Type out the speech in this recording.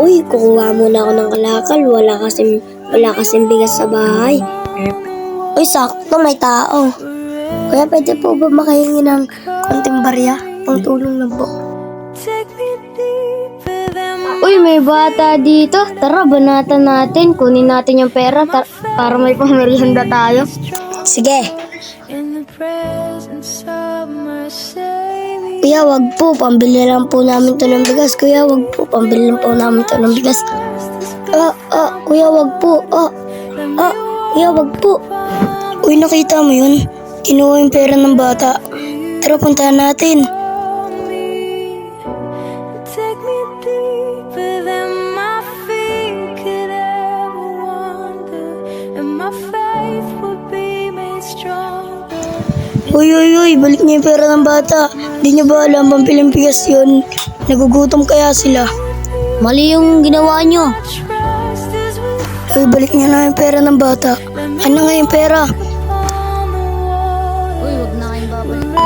Uy, kukuha muna ako ng kalakal. Wala kasing, wala kasing bigas sa bahay. Uy, sakto, may tao. Kuya, pwede po ba makahingi ng konting barya? Pangtulong lang po. Uy, may bata dito. Tara, banatan natin. Kunin natin yung pera tar- para may pamerienda tayo. Sige. In the presence of. Kuya, wag po. Pambili lang po namin to ng bigas. Kuya, wag po. Pambili lang po namin to ng bigas. Ah, ah, kuya, wag po. Ah, ah, kuya, wag po. Uy, nakita mo yun? Kinuha yung pera ng bata. Tara, puntahan natin. Take Uy, uy, uy, balik niya yung pera ng bata. Hindi niya ba alam pampilang yun? Nagugutom kaya sila. Mali yung ginawa niyo. Uy, balik niya na yung pera ng bata. Ano nga yung pera? Uy, wag na kayong babalik.